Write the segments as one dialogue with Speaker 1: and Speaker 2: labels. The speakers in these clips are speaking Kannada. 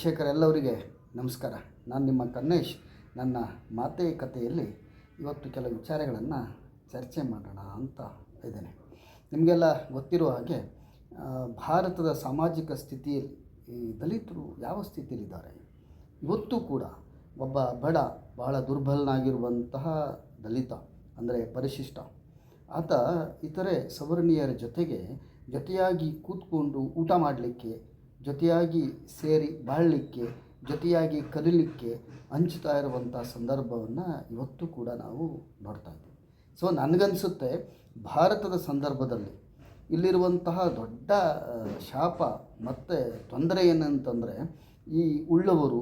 Speaker 1: ವೀಕ್ಷಕರೆಲ್ಲವರಿಗೆ ನಮಸ್ಕಾರ. ನಾನು ನಿಮ್ಮ ಕನ್ನೇಶ್. ನನ್ನ ಮಾತೆ ಕಥೆಯಲ್ಲಿ ಇವತ್ತು ಕೆಲವು ವಿಚಾರಗಳನ್ನು ಚರ್ಚೆ ಮಾಡೋಣ ಅಂತ ಇದ್ದೇನೆ. ನಿಮಗೆಲ್ಲ ಗೊತ್ತಿರುವ ಹಾಗೆ ಭಾರತದ ಸಾಮಾಜಿಕ ಸ್ಥಿತಿಯಲ್ಲಿ ಈ ದಲಿತರು ಯಾವ ಸ್ಥಿತಿಯಲ್ಲಿದ್ದಾರೆ? ಇವತ್ತು ಕೂಡ ಒಬ್ಬ ಬಡ, ಬಹಳ ದುರ್ಬಲನಾಗಿರುವಂತಹ ದಲಿತ, ಅಂದರೆ ಪರಿಶಿಷ್ಟ, ಆತ ಇತರೆ ಸವರ್ಣೀಯರ ಜೊತೆಗೆ ಜೊತೆಯಾಗಿ ಕೂತ್ಕೊಂಡು ಊಟ ಮಾಡಲಿಕ್ಕೆ ಜೊತೆಯಾಗಿ ಸೇರಿ ಬಾಳಲಿಕ್ಕೆ, ಜೊತೆಯಾಗಿ ಕಲೀಲಿಕ್ಕೆ ಹಂಚ್ತಾ ಇರುವಂಥ ಸಂದರ್ಭವನ್ನು ಇವತ್ತು ಕೂಡ ನಾವು ನೋಡ್ತಾ ಇದ್ದೀವಿ. ಸೊ ನನಗನ್ಸುತ್ತೆ ಭಾರತದ ಸಂದರ್ಭದಲ್ಲಿ ಇಲ್ಲಿರುವಂತಹ ದೊಡ್ಡ ಶಾಪ ಮತ್ತು ತೊಂದರೆ ಏನಂತಂದರೆ ಈ ಉಳ್ಳವರು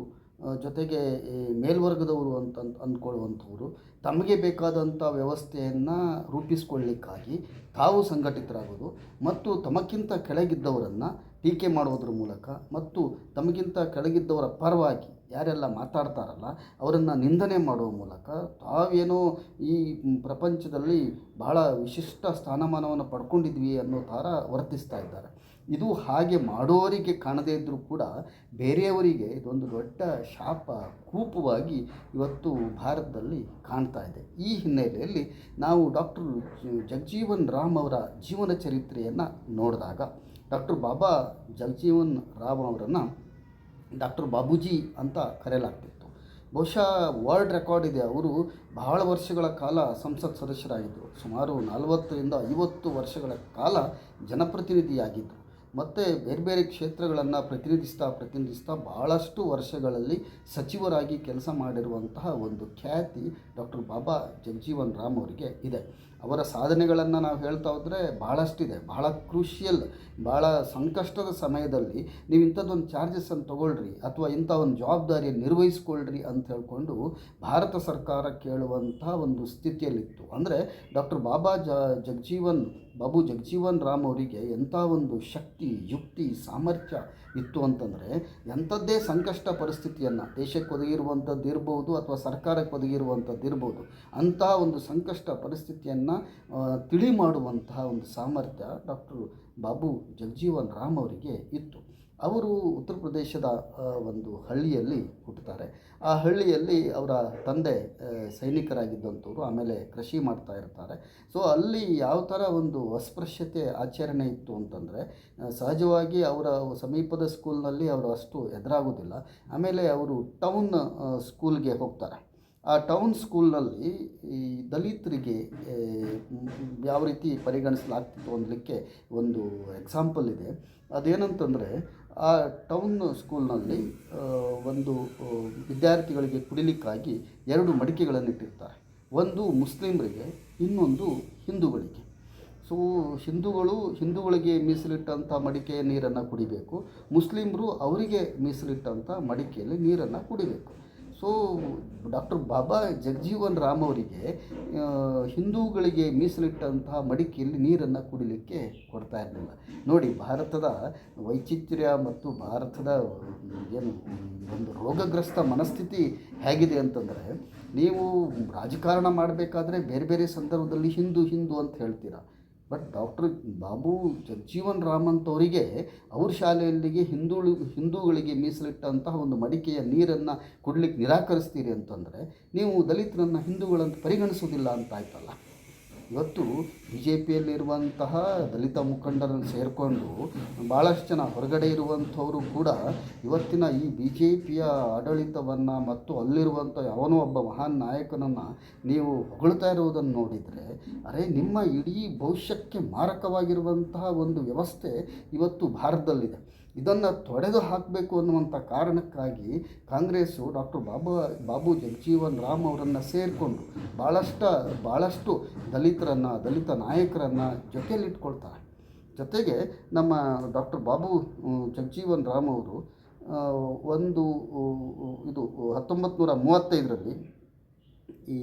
Speaker 1: ಜೊತೆಗೆ ಈ ಮೇಲ್ವರ್ಗದವರು ಅಂತ ಅಂದ್- ಅಂದ್ಕೊಳ್ಳುವಂಥವ್ರು ತಮಗೆ ಬೇಕಾದಂಥ ವ್ಯವಸ್ಥೆಯನ್ನು ರೂಪಿಸ್ಕೊಳ್ಳಿಕ್ಕಾಗಿ ತಾವು ಸಂಘಟಿತರಾಗೋದು ಮತ್ತು ತಮಕ್ಕಿಂತ ಕೆಳಗಿದ್ದವರನ್ನು ಟೀಕೆ ಮಾಡುವುದರ ಮೂಲಕ ಮತ್ತು ತಮಗಿಂತ ಕೆಳಗಿದ್ದವರ ಪರವಾಗಿ ಯಾರೆಲ್ಲ ಮಾತಾಡ್ತಾರಲ್ಲ, ಅವರನ್ನು ನಿಂದನೆ ಮಾಡುವ ಮೂಲಕ ತಾವೇನೋ ಈ ಪ್ರಪಂಚದಲ್ಲಿ ಬಹಳ ವಿಶಿಷ್ಟ ಸ್ಥಾನಮಾನವನ್ನು ಪಡ್ಕೊಂಡಿದ್ವಿ ಅನ್ನೋ ಥರ ವರ್ತಿಸ್ತಾ ಇದ್ದಾರೆ. ಇದು ಹಾಗೆ ಮಾಡೋರಿಗೆ ಕಾಣದೇ ಇದ್ದರೂ ಕೂಡ ಬೇರೆಯವರಿಗೆ ಇದೊಂದು ದೊಡ್ಡ ಶಾಪ ಕೂಪವಾಗಿ ಇವತ್ತು ಭಾರತದಲ್ಲಿ ಕಾಣ್ತಾ ಇದೆ. ಈ ಹಿನ್ನೆಲೆಯಲ್ಲಿ ನಾವು ಡಾಕ್ಟರ್ ಜಗಜೀವನ್ ರಾಮ್ ಅವರ ಜೀವನ ಚರಿತ್ರೆಯನ್ನು ನೋಡಿದಾಗ ಡಾಕ್ಟರ್ ಬಾಬಾ ಜಗಜೀವನ್ ರಾಮ್ ಅವರನ್ನು ಡಾಕ್ಟರ್ ಬಾಬೂಜಿ ಅಂತ ಕರೆಯಲಾಗ್ತಿತ್ತು. ಬಹುಶಃ ವರ್ಲ್ಡ್ ರೆಕಾರ್ಡ್ ಇದೆ, ಅವರು ಬಹಳ ವರ್ಷಗಳ ಕಾಲ ಸಂಸತ್ ಸದಸ್ಯರಾಗಿದ್ದರು ಸುಮಾರು ನಲವತ್ತರಿಂದ ಐವತ್ತು ವರ್ಷಗಳ ಕಾಲ ಜನಪ್ರತಿನಿಧಿಯಾಗಿದ್ದರು ಮತ್ತು ಬೇರೆ ಬೇರೆ ಕ್ಷೇತ್ರಗಳನ್ನು ಪ್ರತಿನಿಧಿಸ್ತಾ ಪ್ರತಿನಿಧಿಸ್ತಾ ಭಾಳಷ್ಟು ವರ್ಷಗಳಲ್ಲಿ ಸಚಿವರಾಗಿ ಕೆಲಸ ಮಾಡಿರುವಂತಹ ಒಂದು ಖ್ಯಾತಿ ಡಾಕ್ಟರ್ ಬಾಬಾ ಜಗಜೀವನ್ ರಾಮ್ ಅವರಿಗೆ ಇದೆ. ಅವರ ಸಾಧನೆಗಳನ್ನು ನಾವು ಹೇಳ್ತಾ ಹೋದರೆ ಭಾಳಷ್ಟಿದೆ ಭಾಳ ಕ್ರೂಷಿಯಲ್ ಭಾಳ ಸಂಕಷ್ಟದ ಸಮಯದಲ್ಲಿ ನೀವು ಇಂಥದ್ದೊಂದು ಚಾರ್ಜಸನ್ನು ತೊಗೊಳ್ರಿ ಅಥವಾ ಇಂಥ ಒಂದು ಜವಾಬ್ದಾರಿಯನ್ನು ನಿರ್ವಹಿಸ್ಕೊಳ್ರಿ ಅಂತ ಹೇಳ್ಕೊಂಡು ಭಾರತ ಸರ್ಕಾರ ಕೇಳುವಂಥ ಒಂದು ಸ್ಥಿತಿಯಲ್ಲಿತ್ತು. ಅಂದರೆ ಡಾಕ್ಟರ್ ಬಾಬಾ ಜ, ಜಗಜೀವನ್, ಬಾಬು ಜಗಜೀವನ್ ರಾಮ್ ಅವರಿಗೆ ಎಂಥ ಒಂದು ಶಕ್ತಿ, ಯುಕ್ತಿ, ಸಾಮರ್ಥ್ಯ ಇತ್ತು ಅಂತಂದರೆ ಎಂಥದ್ದೇ ಸಂಕಷ್ಟ ಪರಿಸ್ಥಿತಿಯನ್ನು, ದೇಶಕ್ಕೆ ಒದಗಿರುವಂಥದ್ದು ಇರ್ಬೋದು ಅಥವಾ ಸರ್ಕಾರಕ್ಕೆ ಒದಗಿರುವಂಥದ್ದು ಇರ್ಬೋದು ಅಂಥ ಒಂದು ಸಂಕಷ್ಟ ಪರಿಸ್ಥಿತಿಯನ್ನು ತಿಳಿ ಮಾಡುವಂತಹ ಒಂದು ಸಾಮರ್ಥ್ಯ ಡಾಕ್ಟರ್ ಬಾಬು ಜಗಜೀವನ್ ರಾಮ್ ಅವರಿಗೆ ಇತ್ತು. ಅವರು ಉತ್ತರ ಪ್ರದೇಶದ ಒಂದು ಹಳ್ಳಿಯಲ್ಲಿ ಹುಟ್ಟುತ್ತಾರೆ ಆ ಹಳ್ಳಿಯಲ್ಲಿ ಅವರ ತಂದೆ ಸೈನಿಕರಾಗಿದ್ದಂಥವ್ರು ಆಮೇಲೆ ಕೃಷಿ ಮಾಡ್ತಾ ಇರ್ತಾರೆ. ಸೊ, ಅಲ್ಲಿ ಯಾವ ಥರ ಒಂದು ಅಸ್ಪೃಶ್ಯತೆ ಆಚರಣೆ ಇತ್ತು ಅಂತಂದರೆ ಸಹಜವಾಗಿ ಅವರ ಸಮೀಪದ ಸ್ಕೂಲ್ನಲ್ಲಿ ಅವರು ಅಷ್ಟು ಎದುರಾಗೋದಿಲ್ಲ. ಆಮೇಲೆ ಅವರು ಟೌನ್ ಸ್ಕೂಲ್ಗೆ ಹೋಗ್ತಾರೆ. ಆ ಟೌನ್ ಸ್ಕೂಲ್ನಲ್ಲಿ ಈ ದಲಿತರಿಗೆ ಯಾವ ರೀತಿ ಪರಿಗಣಿಸಲಾಗ್ತಿತ್ತು ಅನ್ನಲಿಕ್ಕೆ ಒಂದು ಎಕ್ಸಾಂಪಲ್ ಇದೆ. ಅದೇನಂತಂದರೆ, ಆ ಟೌನ್ ಸ್ಕೂಲ್ನಲ್ಲಿ ಒಂದು ವಿದ್ಯಾರ್ಥಿಗಳಿಗೆ ಕುಡಿಲಿಕ್ಕಾಗಿ ಎರಡು ಮಡಿಕೆಗಳನ್ನು ಇಟ್ಟಿರ್ತಾರೆ ಒಂದು ಮುಸ್ಲಿಮರಿಗೆ, ಇನ್ನೊಂದು ಹಿಂದೂಗಳಿಗೆ. ಸೊ, ಹಿಂದೂಗಳು, ಹಿಂದೂಗಳಿಗೆ ಮೀಸಲಿಟ್ಟಂಥ ಮಡಿಕೆಯ ನೀರನ್ನು ಕುಡಿಬೇಕು. ಮುಸ್ಲಿಮರು ಅವರಿಗೆ ಮೀಸಲಿಟ್ಟಂಥ ಮಡಿಕೆಯಲ್ಲಿ ನೀರನ್ನು ಕುಡಿಬೇಕು. ಸೊ ಡಾಕ್ಟರ್ ಬಾಬಾ ಜಗಜೀವನ್ ರಾಮ್ ಅವರಿಗೆ ಹಿಂದೂಗಳಿಗೆ ಮೀಸಲಿಟ್ಟಂತಹ ಮಡಿಕೆಯಲ್ಲಿ ನೀರನ್ನು ಕುಡಿಲಿಕ್ಕೆ ಕೊಡ್ತಾ ಇರಲಿಲ್ಲ. ನೋಡಿ, ಭಾರತದ ವೈಚಿತ್ರ್ಯ ಮತ್ತು ಭಾರತದ ಏನು ಒಂದು ರೋಗಗ್ರಸ್ತ ಮನಸ್ಥಿತಿ ಹೇಗಿದೆ ಅಂತಂದರೆ, ನೀವು ರಾಜಕಾರಣ ಮಾಡಬೇಕಾದ್ರೆ ಬೇರೆ ಬೇರೆ ಸಂದರ್ಭದಲ್ಲಿ ಹಿಂದೂ ಹಿಂದೂ ಅಂತ ಹೇಳ್ತೀರಾ? ಬಟ್ ಡಾಕ್ಟರ್ ಬಾಬು ಜಗಜೀವನ್ ರಾಮ್ ಅಂತವರಿಗೆ ಅವ್ರ ಶಾಲೆಯಲ್ಲಿಗೆ ಹಿಂದೂ ಹಿಂದೂಗಳಿಗೆ ಮೀಸಲಿಟ್ಟಂತಹ ಒಂದು ಮಡಿಕೆಯ ನೀರನ್ನು ಕೊಡ್ಲಿಕ್ಕೆ ನಿರಾಕರಿಸ್ತೀರಿ ಅಂತಂದರೆ ನೀವು ದಲಿತರನ್ನು ಹಿಂದೂಗಳಂತ ಪರಿಗಣಿಸುವುದಿಲ್ಲ ಅಂತ ಆಯ್ತಲ್ಲ ಇವತ್ತು ಬಿ ಜೆ ಪಿಯಲ್ಲಿರುವಂತಹ ದಲಿತ ಮುಖಂಡರನ್ನು ಸೇರಿಕೊಂಡು ಭಾಳಷ್ಟು ಜನ ಹೊರಗಡೆ ಇರುವಂಥವರು ಕೂಡ ಇವತ್ತಿನ ಈ ಬಿ ಜೆ ಪಿಯ ಆಡಳಿತವನ್ನು ಮತ್ತು ಅಲ್ಲಿರುವಂಥ ಯಾವನೋ ಒಬ್ಬ ಮಹಾನ್ ನಾಯಕನನ್ನು ನೀವು ಹೊಗಳ್ತಾ ಇರುವುದನ್ನು ನೋಡಿದರೆ, ಅರೆ ನಿಮ್ಮ ಇಡೀ ಭವಿಷ್ಯಕ್ಕೆ ಮಾರಕವಾಗಿರುವಂತಹ ಒಂದು ವ್ಯವಸ್ಥೆ ಇವತ್ತು ಭಾರತದಲ್ಲಿದೆ. ಇದನ್ನು ತೊಡೆದು ಹಾಕಬೇಕು ಅನ್ನುವಂಥ ಕಾರಣಕ್ಕಾಗಿ ಕಾಂಗ್ರೆಸ್ಸು ಡಾಕ್ಟರ್ ಬಾಬಾ, ಬಾಬು ಜಗಜೀವನ್ ರಾಮ್ ಅವರನ್ನು ಸೇರಿಕೊಂಡು ಭಾಳಷ್ಟು ಭಾಳಷ್ಟು ದಲಿತರನ್ನು, ದಲಿತ ನಾಯಕರನ್ನು ಜೊತೆಯಲ್ಲಿಟ್ಕೊಳ್ತಾರೆ. ಜೊತೆಗೆ ನಮ್ಮ ಡಾಕ್ಟರ್ ಬಾಬು ಜಗಜೀವನ್ ರಾಮ್ ಅವರು ಒಂದು ಇದು ಹತ್ತೊಂಬತ್ತು ನೂರ ಮೂವತ್ತೈದರಲ್ಲಿ ಈ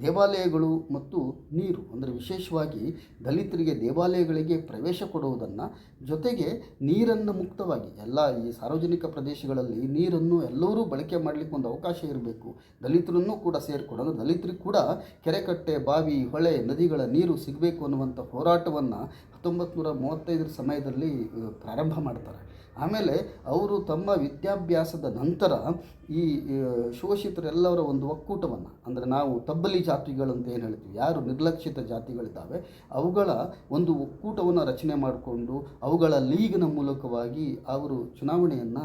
Speaker 1: ದೇವಾಲಯಗಳು ಮತ್ತು ನೀರು, ಅಂದರೆ ವಿಶೇಷವಾಗಿ ದಲಿತರಿಗೆ ದೇವಾಲಯಗಳಿಗೆ ಪ್ರವೇಶ ಕೊಡುವುದನ್ನು ಜೊತೆಗೆ ನೀರನ್ನು ಮುಕ್ತವಾಗಿ ಎಲ್ಲ ಈ ಸಾರ್ವಜನಿಕ ಪ್ರದೇಶಗಳಲ್ಲಿ ನೀರನ್ನು ಎಲ್ಲರೂ ಬಳಕೆ ಮಾಡಲಿಕ್ಕೆ ಒಂದು ಅವಕಾಶ ಇರಬೇಕು. ದಲಿತರನ್ನು ಕೂಡ ಸೇರಿಕೊಂಡು ದಲಿತರಿಗೆ ಕೂಡ ಕೆರೆಕಟ್ಟೆ, ಬಾವಿ, ಹೊಳೆ, ನದಿಗಳ ನೀರು ಸಿಗಬೇಕು ಅನ್ನುವಂಥ ಹೋರಾಟವನ್ನು ಹತ್ತೊಂಬತ್ತು ನೂರ ಮೂವತ್ತೈದರ ಸಮಯದಲ್ಲಿ ಪ್ರಾರಂಭ ಮಾಡ್ತಾರೆ. ಆಮೇಲೆ ಅವರು ತಮ್ಮ ವಿದ್ಯಾಭ್ಯಾಸದ ನಂತರ ಈ ಶೋಷಿತರೆಲ್ಲವರ ಒಂದು ಒಕ್ಕೂಟವನ್ನು, ಅಂದರೆ ನಾವು ತಬ್ಬಲಿ ಜಾತಿಗಳು ಅಂತ ಏನು ಹೇಳ್ತೀವಿ, ಯಾರು ನಿರ್ಲಕ್ಷಿತ ಜಾತಿಗಳಿದ್ದಾವೆ, ಅವುಗಳ ಒಂದು ಒಕ್ಕೂಟವನ್ನು ರಚನೆ ಮಾಡಿಕೊಂಡು ಅವುಗಳ ಲೀಗ್ನ ಮೂಲಕವಾಗಿ ಅವರು ಚುನಾವಣೆಯನ್ನು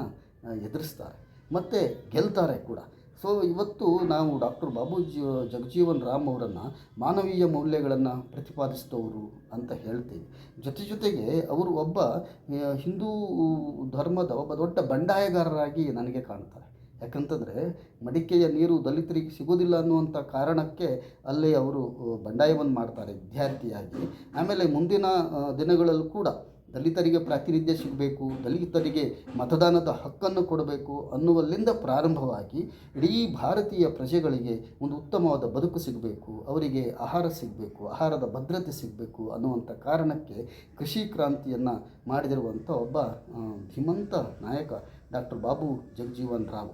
Speaker 1: ಎದುರಿಸ್ತಾರೆ. ಮತ್ತು ಗೆಲ್ತಾರೆ ಕೂಡ. ಸೊ, ಇವತ್ತು ನಾವು ಡಾಕ್ಟರ್ ಬಾಬು ಜಿ ಜಗಜೀವನ್ ರಾಮ್ ಅವರನ್ನು ಮಾನವೀಯ ಮೌಲ್ಯಗಳನ್ನು ಪ್ರತಿಪಾದಿಸಿದವರು ಅಂತ ಹೇಳ್ತೀವಿ ಜೊತೆ ಜೊತೆಗೆ ಅವರು ಒಬ್ಬ ಹಿಂದೂ ಧರ್ಮದ ಒಬ್ಬ ದೊಡ್ಡ ಬಂಡಾಯಗಾರರಾಗಿ ನನಗೆ ಕಾಣ್ತಾರೆ. ಯಾಕಂತಂದರೆ, ಮಡಿಕೆಯ ನೀರು ದಲಿತರಿಗೆ ಸಿಗೋದಿಲ್ಲ ಅನ್ನುವಂಥ ಕಾರಣಕ್ಕೆ ಅಲ್ಲಿ ಅವರು ಬಂಡಾಯವನ್ನು ಮಾಡ್ತಾರೆ ವಿದ್ಯಾರ್ಥಿಯಾಗಿ. ಆಮೇಲೆ ಮುಂದಿನ ದಿನಗಳಲ್ಲೂ ಕೂಡ ದಲಿತರಿಗೆ ಪ್ರಾತಿನಿಧ್ಯ ಸಿಗಬೇಕು, ದಲಿತರಿಗೆ ಮತದಾನದ ಹಕ್ಕನ್ನು ಕೊಡಬೇಕು ಅನ್ನುವಲ್ಲಿಂದ ಪ್ರಾರಂಭವಾಗಿ ಇಡೀ ಭಾರತೀಯ ಪ್ರಜೆಗಳಿಗೆ ಒಂದು ಉತ್ತಮವಾದ ಬದುಕು ಸಿಗಬೇಕು, ಅವರಿಗೆ ಆಹಾರ ಸಿಗಬೇಕು, ಆಹಾರದ ಭದ್ರತೆ ಸಿಗಬೇಕು ಅನ್ನುವಂಥ ಕಾರಣಕ್ಕೆ ಕೃಷಿ ಕ್ರಾಂತಿಯನ್ನು ಮಾಡಿದಿರುವಂಥ ಒಬ್ಬ ಧೀಮಂತ ನಾಯಕ ಡಾಕ್ಟರ್ ಬಾಬು ಜಗಜೀವನ್ ರಾವ್.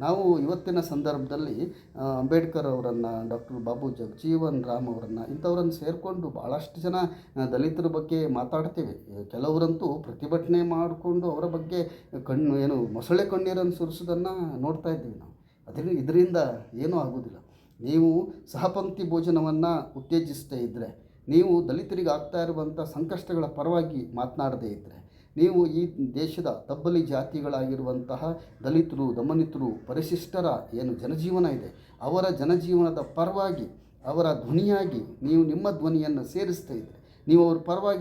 Speaker 1: ನಾವು ಇವತ್ತಿನ ಸಂದರ್ಭದಲ್ಲಿ ಅಂಬೇಡ್ಕರ್ ಅವರನ್ನು, ಡಾಕ್ಟರ್ ಬಾಬು ಜಗಜೀವನ್ ರಾಮ್ ಅವರನ್ನು, ಇಂಥವ್ರನ್ನು ಸೇರಿಕೊಂಡು ಭಾಳಷ್ಟು ಜನ ದಲಿತರ ಬಗ್ಗೆ ಮಾತಾಡ್ತೀವಿ. ಕೆಲವರಂತೂ ಪ್ರತಿಭಟನೆ ಮಾಡಿಕೊಂಡು ಅವರ ಬಗ್ಗೆ ಕಣ್ಣು, ಏನು ಮೊಸಳೆ ಕಣ್ಣೀರನ್ನು ಸುರಿಸೋದನ್ನು ನೋಡ್ತಾ ಇದ್ದೀವಿ ನಾವು. ಅದರಿಂದ ಇದರಿಂದ ಏನೂ ಆಗೋದಿಲ್ಲ. ನೀವು ಸಹಪಂಕ್ತಿ ಭೋಜನವನ್ನು ಉತ್ತೇಜಿಸದೇ ಇದ್ದರೆ ನೀವು ದಲಿತರಿಗೆ ಆಗ್ತಾ ಇರುವಂಥ ಸಂಕಷ್ಟಗಳ ಪರವಾಗಿ ಮಾತನಾಡದೇ ಇದ್ದರೆ ನೀವು ಈ ದೇಶದ ತಬ್ಬಲಿ ಜಾತಿಗಳಾಗಿರುವಂತಹ ದಲಿತರು, ದಮನಿತರು, ಪರಿಶಿಷ್ಟರ ಏನು ಜನಜೀವನ ಇದೆ, ಅವರ ಜನಜೀವನದ ಪರವಾಗಿ, ಅವರ ಧ್ವನಿಯಾಗಿ ನೀವು ನಿಮ್ಮ ಧ್ವನಿಯನ್ನು ಸೇರಿಸ್ತಾ ಇದ್ದರೆ ನೀವು ಅವ್ರ ಪರವಾಗಿ